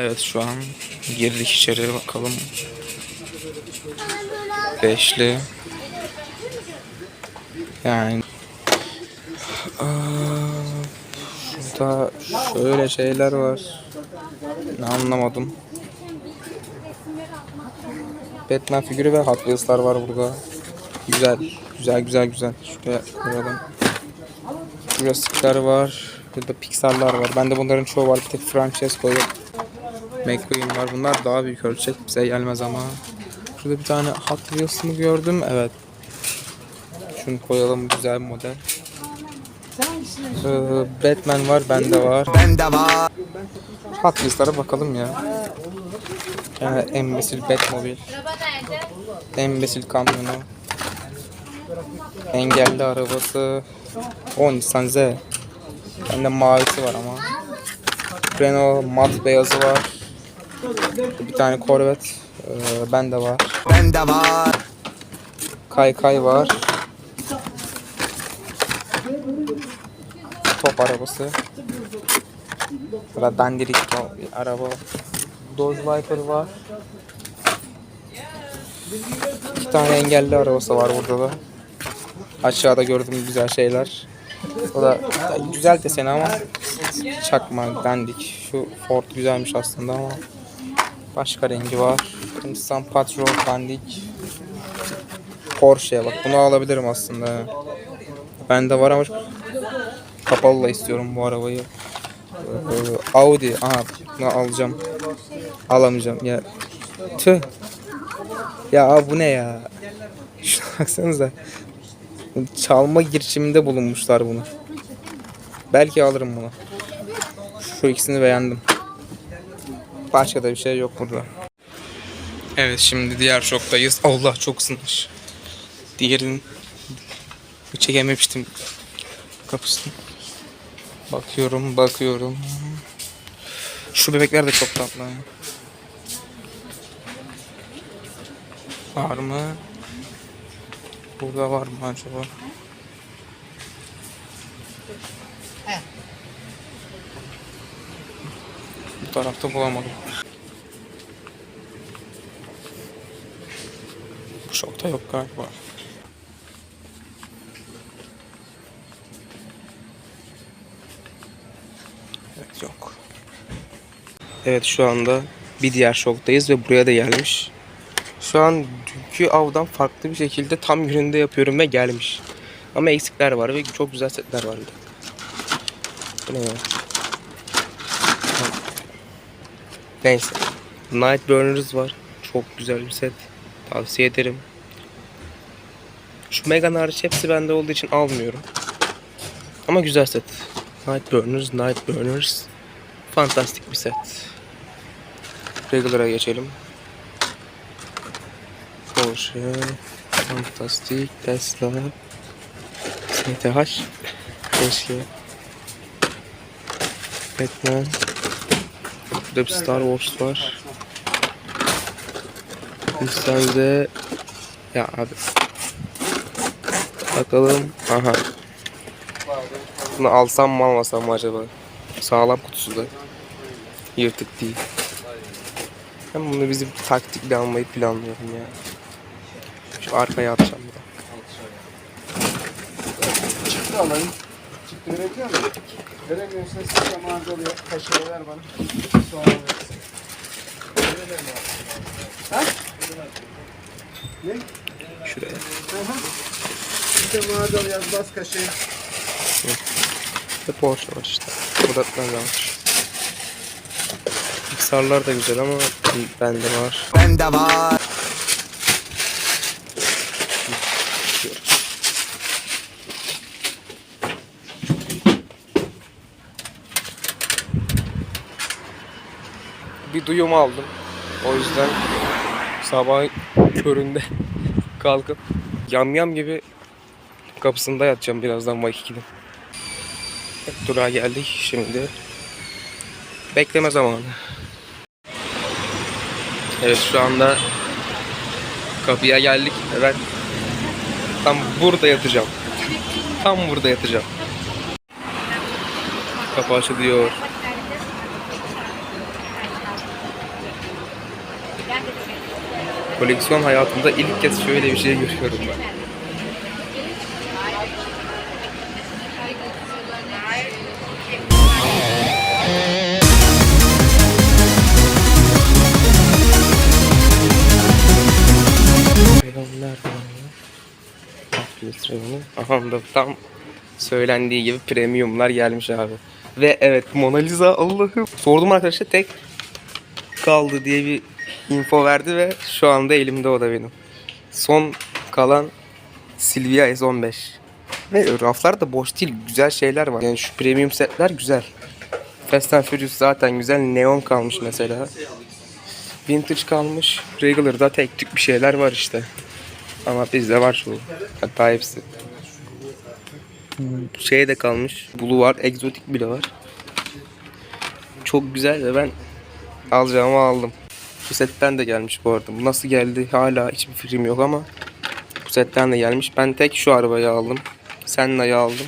Evet şu an girdik içeri bakalım. Beşli. Yani Aa, şöyle şeyler var. Ne anlamadım. Batman figürü ve Hot Wheels'lar var burada. Güzel, güzel, güzel, güzel. Şuraya koyalım. Jurassic'ler var. Burada Pixar'lar var. Bende bunların çoğu var. Bir tek Francesco. McQueen var. Bunlar daha büyük ölçek. Bize gelmez ama. Şurada bir tane Hot Wheels'ını gördüm. Evet. Şunu koyalım. Güzel bir model. Ee, Batman var. Bende var. Bende var. Hot Wheels'lara bakalım ya. Yani embesil Batmobile. Embesil kamyonu. Engelli arabası. O Nissan Z. Bende mavisi var ama. Renault mat beyazı var. Bir tane Corvette. Ee, bende var. Bende var. Kaykay var. Top arabası. Burada dandirik bir araba. Dodge Viper var. İki tane engelli arabası var burada da. Aşağıda gördüğüm güzel şeyler. O da güzel deseni ama çakma, dandik. Şu Ford güzelmiş aslında ama başka rengi var. Nissan Patrol dandik. Porsche'ye bak bunu alabilirim aslında. Bende var ama kapalı istiyorum bu arabayı. Ee, Audi. Aha bunu alacağım. Alamayacağım ya. Tüh. Ya abi bu ne ya? Şuna baksanıza. Çalma girişiminde bulunmuşlar bunu. Belki alırım bunu. Şu ikisini beğendim. Başka da bir şey yok burada. Evet şimdi diğer şoktayız. Allah çok ısınmış. Diğerini çekememiştim kapısını. Bakıyorum bakıyorum. Şu bebekler de çok tatlı. Var mı? Burada var mı acaba? Bu tarafta bulamadım. Bu şokta yok galiba. Evet yok. Evet şu anda bir diğer şoktayız ve buraya da gelmiş. Şu an dünkü avdan farklı bir şekilde tam gününde yapıyorum ve gelmiş. Ama eksikler var ve çok güzel setler var. Bu ne ya? Neyse. Night Burners var. Çok güzel bir set. Tavsiye ederim. Şu Megan hariç hepsi bende olduğu için almıyorum. Ama güzel set. Night Burners, Night Burners. Fantastik bir set. Regular'a geçelim. Porsche, Fantastik, Tesla, STH, Keşke, Batman, Burada Star Wars var. Listemde ya abi bakalım aha bunu alsam mı almasam mı acaba sağlam kutusu da yırtık değil ben bunu bizim taktikle almayı planlıyorum ya şu arkaya atacağım bir de. Çıktı alayım. Çıktı verebiliyor musun? Veremiyorsan siz zamanında oluyor. Kaşığı ver bana. Sonra verirsin. Ha? Ne? şuraya Bir de mağazalı yaz bas kaşığı. ve Porsche var işte burada da var Pixar'lar da güzel ama bende var Bende var. bir duyum aldım. O yüzden sabah köründe kalkıp yamyam gibi kapısında yatacağım birazdan Vaikiki'nin. Durağa geldik şimdi. Bekleme zamanı. Evet şu anda kapıya geldik. Evet. Tam burada yatacağım. Tam burada yatacağım. Kapı açılıyor. Koleksiyon hayatımda ilk kez şöyle bir şey görüyorum ben. Nerede Aha da tam söylendiği gibi premiumlar gelmiş abi. Ve evet Mona Lisa Allah'ım. Sordum arkadaşa tek kaldı diye bir info verdi ve şu anda elimde o da benim. Son kalan Silvia S15. Ve raflar da boş değil. Güzel şeyler var. Yani şu premium setler güzel. Fast and Furious zaten güzel. Neon kalmış mesela. Vintage kalmış. Regular'da tek tük bir şeyler var işte. Ama bizde var şu. Hatta hepsi. Şey de kalmış. Blue var. Egzotik bile var. Çok güzel ve ben alacağımı aldım. Bu setten de gelmiş bu arada. Bu nasıl geldi hala hiçbir fikrim yok ama bu setten de gelmiş. Ben tek şu arabayı aldım. Senna'yı aldım.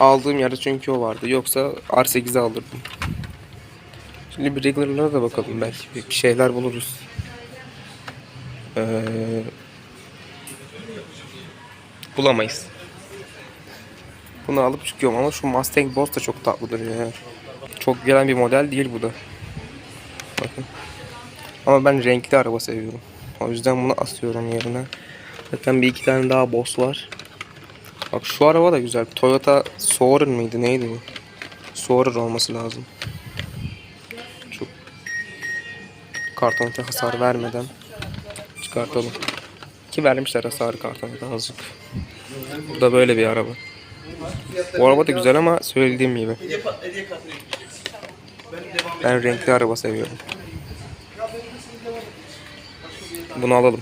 Aldığım yerde çünkü o vardı. Yoksa R8'i alırdım. Şimdi bir regular'lara da bakalım belki bir şeyler buluruz. Ee, bulamayız. Bunu alıp çıkıyorum ama şu Mustang Boss da çok tatlıdır ya. Çok gelen bir model değil bu da. Bakın. Ama ben renkli araba seviyorum. O yüzden bunu asıyorum yerine. Zaten bir iki tane daha Boss var. Bak şu araba da güzel. Toyota Soarer mıydı neydi bu? Soarer olması lazım. Çok kartonete hasar vermeden çıkartalım. Ki vermişler hasarı kartonete azıcık. Bu da böyle bir araba. Bu araba da güzel ama söylediğim gibi. Ben renkli araba seviyorum. Bunu alalım.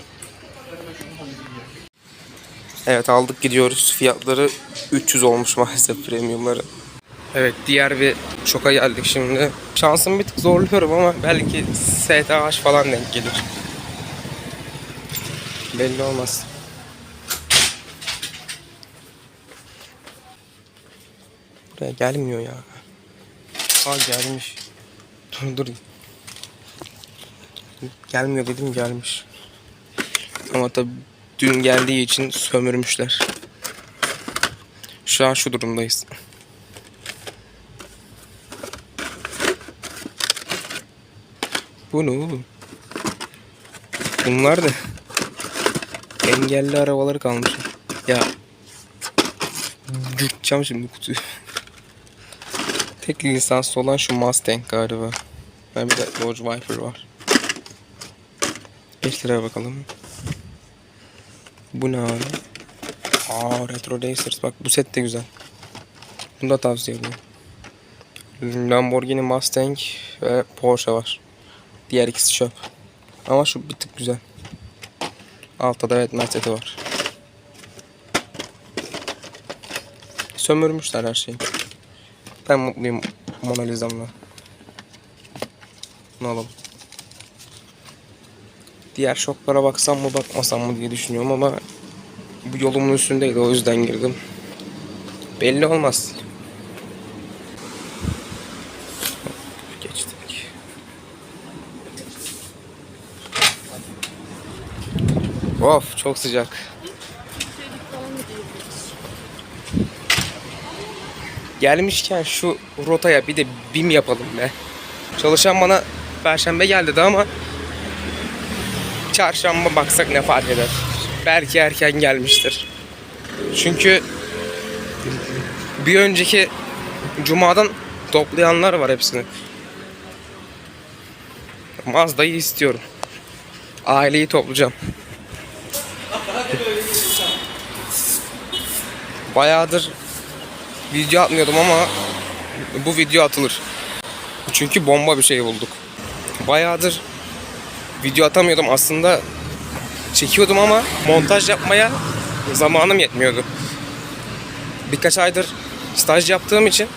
Evet aldık gidiyoruz. Fiyatları 300 olmuş maalesef premiumları. Evet diğer bir şoka geldik şimdi. Şansımı bir tık zorluyorum ama belki STH falan denk gelir. Belli olmaz. Buraya gelmiyor ya. Aa gelmiş. Dur dur. Gelmiyor dedim gelmiş. Ama tabi dün geldiği için sömürmüşler. Şu an şu durumdayız. Bu ne oğlum? Bunlar da engelli arabaları kalmış. Ya Yutacağım şimdi kutuyu. Tek lisanslı olan şu Mustang galiba. Ben bir de Dodge Viper var. 5 liraya bakalım. Bu ne abi? Aa Retro Racers. Bak bu set de güzel. Bunu da tavsiye ediyorum. Lamborghini Mustang ve Porsche var. Diğer ikisi çöp. Ama şu bir tık güzel. Altta da evet Mercedes'i var. Sömürmüşler her şeyi. Ben mutluyum Mona Lisa'mla. Bunu alalım. Diğer shoplara baksam mı bakmasam mı diye düşünüyorum ama bu yolumun üstündeydi o yüzden girdim. Belli olmaz. Geçtik. Of çok sıcak. Gelmişken şu rotaya bir de bim yapalım be. Çalışan bana perşembe gel dedi ama çarşamba baksak ne fark eder. Belki erken gelmiştir. Çünkü bir önceki cumadan toplayanlar var hepsini. Mazda'yı istiyorum. Aileyi toplayacağım. Bayağıdır video atmıyordum ama bu video atılır. Çünkü bomba bir şey bulduk. Bayağıdır video atamıyordum aslında çekiyordum ama montaj yapmaya zamanım yetmiyordu. Birkaç aydır staj yaptığım için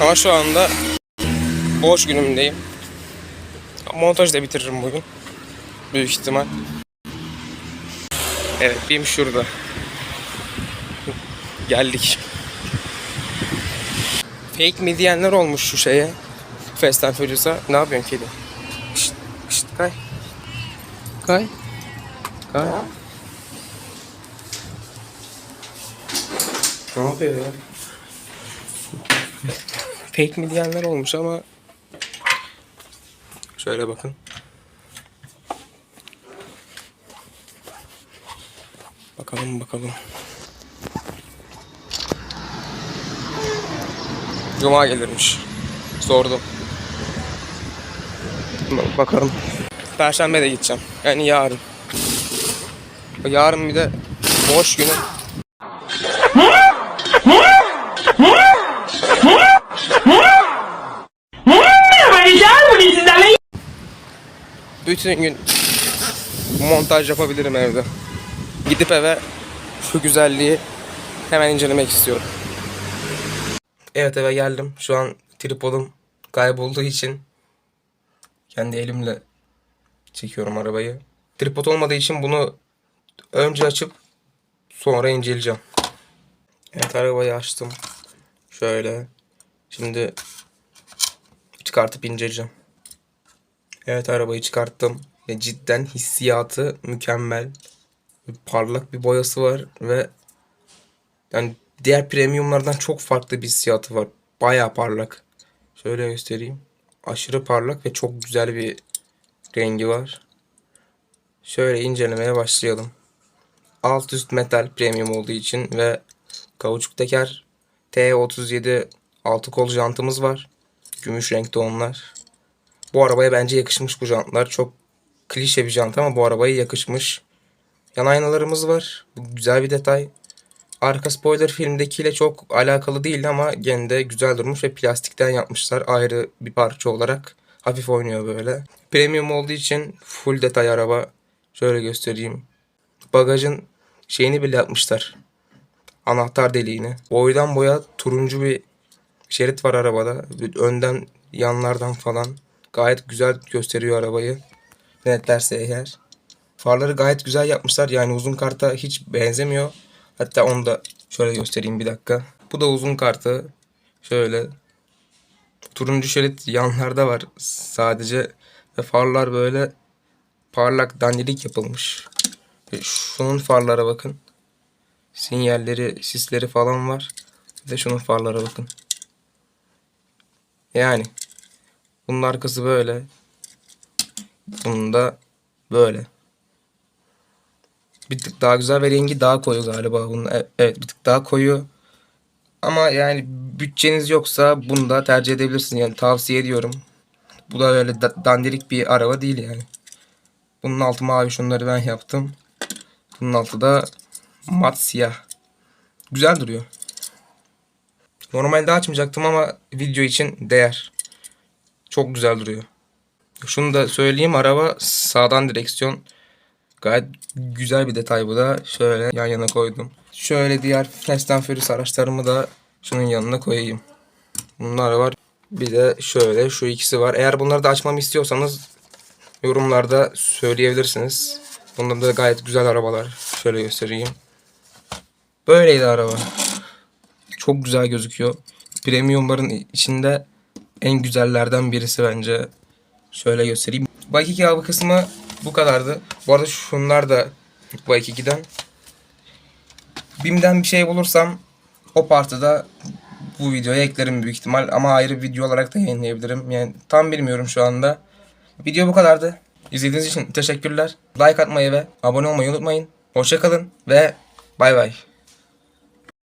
ama şu anda boş günümdeyim. Montajı da bitiririm bugün. Büyük ihtimal. Evet, benim şurada. Geldik. Fake mi diyenler olmuş şu şeye. Fast and Furious'a. Ne yapıyorsun kedi? Kay. Kay. Kay. Ne yapıyor ya? Fake mi diyenler olmuş ama şöyle bakın. Bakalım bakalım. Cuma gelirmiş. Sordum. Ba- Bakalım. Perşembe de gideceğim. Yani yarın. Yarın bir de boş günü. Bütün gün montaj yapabilirim evde. Gidip eve şu güzelliği hemen incelemek istiyorum. Evet eve geldim. Şu an tripodum kaybolduğu için kendi elimle çekiyorum arabayı. Tripod olmadığı için bunu önce açıp sonra inceleyeceğim. Evet arabayı açtım. Şöyle. Şimdi çıkartıp inceleyeceğim. Evet arabayı çıkarttım. Ya cidden hissiyatı mükemmel. Parlak bir boyası var ve yani diğer premiumlardan çok farklı bir hissiyatı var. Baya parlak. Şöyle göstereyim. Aşırı parlak ve çok güzel bir rengi var. Şöyle incelemeye başlayalım. Alt üst metal premium olduğu için ve kauçuk teker T37 altı kol jantımız var. Gümüş renkte onlar. Bu arabaya bence yakışmış bu jantlar. Çok klişe bir jant ama bu arabaya yakışmış. Yan aynalarımız var. Bu güzel bir detay. Arka spoiler filmdekiyle çok alakalı değil ama gene de güzel durmuş ve plastikten yapmışlar ayrı bir parça olarak. Hafif oynuyor böyle. Premium olduğu için full detay araba. Şöyle göstereyim. Bagajın şeyini bile yapmışlar. Anahtar deliğini. Boydan boya turuncu bir şerit var arabada. Önden yanlardan falan. Gayet güzel gösteriyor arabayı. Netlerse eğer. Farları gayet güzel yapmışlar. Yani uzun karta hiç benzemiyor. Hatta onu da şöyle göstereyim bir dakika. Bu da uzun kartı. Şöyle. Turuncu şerit yanlarda var sadece. Ve farlar böyle parlak dandirik yapılmış. Ve şunun farlara bakın. Sinyalleri, sisleri falan var. Bir de şunun farlara bakın. Yani. Bunun arkası böyle. Bunun da böyle. Bir tık daha güzel ve rengi daha koyu galiba bunun. E- Evet bir tık daha koyu. Ama yani bütçeniz yoksa bunu da tercih edebilirsiniz. Yani tavsiye ediyorum. Bu da öyle da- dandirik bir araba değil yani. Bunun altı mavi şunları ben yaptım. Bunun altı da mat siyah. Güzel duruyor. Normalde açmayacaktım ama video için değer. Çok güzel duruyor. Şunu da söyleyeyim araba sağdan direksiyon. Gayet güzel bir detay bu da. Şöyle yan yana koydum. Şöyle diğer Fast and Furious araçlarımı da şunun yanına koyayım. Bunlar var. Bir de şöyle şu ikisi var. Eğer bunları da açmamı istiyorsanız yorumlarda söyleyebilirsiniz. Bunlar da gayet güzel arabalar. Şöyle göstereyim. Böyleydi araba. Çok güzel gözüküyor. Premiumların içinde en güzellerden birisi bence. Şöyle göstereyim. Bike 2 hava kısmı bu kadardı. Bu arada şunlar da Bike 2'den. BİM'den bir şey bulursam o partı da bu videoya eklerim büyük ihtimal. Ama ayrı bir video olarak da yayınlayabilirim. Yani tam bilmiyorum şu anda. Video bu kadardı. İzlediğiniz için teşekkürler. Like atmayı ve abone olmayı unutmayın. Hoşçakalın ve bay bay.